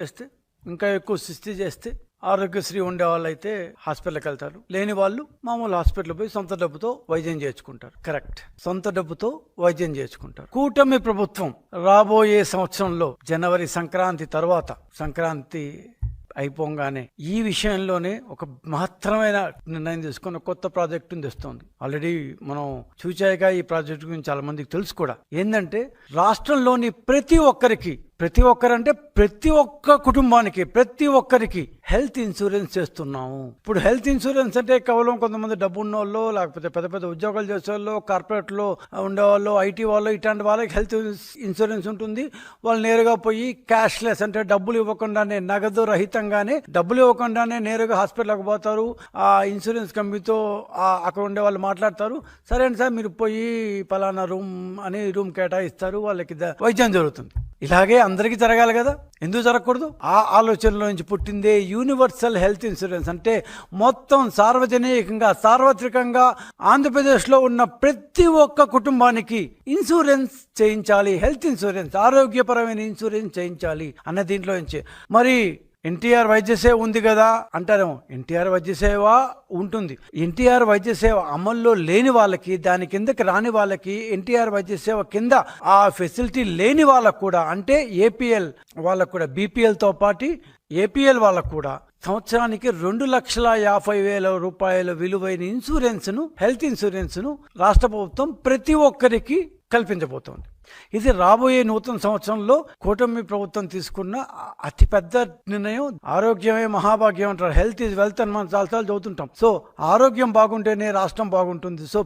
చేస్తే ఇంకా ఎక్కువ సృష్టి చేస్తే ఆరోగ్యశ్రీ ఉండే వాళ్ళు అయితే హాస్పిటల్కి వెళ్తారు. లేని వాళ్ళు మామూలు హాస్పిటల్ పోయి సొంత డబ్బుతో వైద్యం చేసుకుంటారు కరెక్ట్. సొంత డబ్బుతో వైద్యం చేసుకుంటారు కూటమి ప్రభుత్వం రాబోయే సంవత్సరంలో జనవరి సంక్రాంతి తర్వాత సంక్రాంతి అయిపోగానే ఈ విషయంలోనే ఒక మహత్తరమైన నిర్ణయం తీసుకుని కొత్త ప్రాజెక్టును తెస్తోంది. ఆల్రెడీ మనం చూచాయిగా ఈ ప్రాజెక్టు గురించి చాలా మందికి తెలుసు కూడా. ఏంటంటే రాష్ట్రంలోని ప్రతి ఒక్కరికి ప్రతి ఒక్కరంటే ప్రతి ఒక్క కుటుంబానికి ప్రతి ఒక్కరికి హెల్త్ ఇన్సూరెన్స్ చేస్తున్నాము. ఇప్పుడు హెల్త్ ఇన్సూరెన్స్ అంటే కేవలం కొంతమంది డబ్బు ఉన్న వాళ్ళు లేకపోతే పెద్ద పెద్ద ఉద్యోగాలు చేసే వాళ్ళు కార్పొరేట్లో ఉండేవాళ్ళు ఐటీ వాళ్ళు ఇట్లాంటి వాళ్ళకి హెల్త్ ఇన్సూరెన్స్ ఉంటుంది. వాళ్ళు నేరుగా పోయి క్యాష్లెస్ అంటే డబ్బులు ఇవ్వకుండానే నగదు రహితంగానే డబ్బులు ఇవ్వకుండానే నేరుగా హాస్పిటల్కి పోతారు. ఆ ఇన్సూరెన్స్ కంపెనీతో అక్కడ ఉండే వాళ్ళు మాట్లాడతారు. సరే అండి సార్ మీరు పోయి పలానా రూమ్ అని రూమ్ కేటాయిస్తారు. వాళ్ళకి వైద్యం జరుగుతుంది. ఇలాగే అందరికీ జరగాలి కదా? ఎందుకు జరగకూడదు? ఆ ఆలోచనలో నుంచి పుట్టిందే యూనివర్సల్ హెల్త్ ఇన్సూరెన్స్. అంటే మొత్తం సార్వజనికంగా సార్వత్రికంగా ఆంధ్రప్రదేశ్లో ఉన్న ప్రతి ఒక్క కుటుంబానికి ఇన్సూరెన్స్ చేయించాలి. హెల్త్ ఇన్సూరెన్స్ ఆరోగ్యపరమైన ఇన్సూరెన్స్ చేయించాలి అన్న దీంట్లో నుంచి. మరి ఎన్టీఆర్ వైద్య సేవ ఉంది కదా అంటారేమో. ఎన్టీఆర్ వైద్య సేవ ఉంటుంది. ఎన్టీఆర్ వైద్య సేవ అమల్లో లేని వాళ్ళకి దాని కిందకి రాని వాళ్ళకి ఎన్టీఆర్ వైద్య సేవ కింద ఆ ఫెసిలిటీ లేని వాళ్ళకు కూడా అంటే ఏపీఎల్ వాళ్ళకు కూడా బీపీఎల్తో పాటు ఏపీఎల్ వాళ్ళకు కూడా సంవత్సరానికి రెండు లక్షల యాభై వేల రూపాయల విలువైన ఇన్సూరెన్స్ను హెల్త్ ఇన్సూరెన్స్ను రాష్ట్ర ప్రభుత్వం ప్రతి ఒక్కరికి కల్పించబోతోంది. ఇది రాబోయే నూతన సంవత్సరంలో కూటమి ప్రభుత్వం తీసుకున్న అతిపెద్ద నిర్ణయం. ఆరోగ్యమే మహాభాగ్యం అంటారు. హెల్త్ ఇస్ వెల్త్ అని మనం చాలాసార్లు చదువుతుంటాం. సో ఆరోగ్యం బాగుంటేనే రాష్ట్రం బాగుంటుంది. సో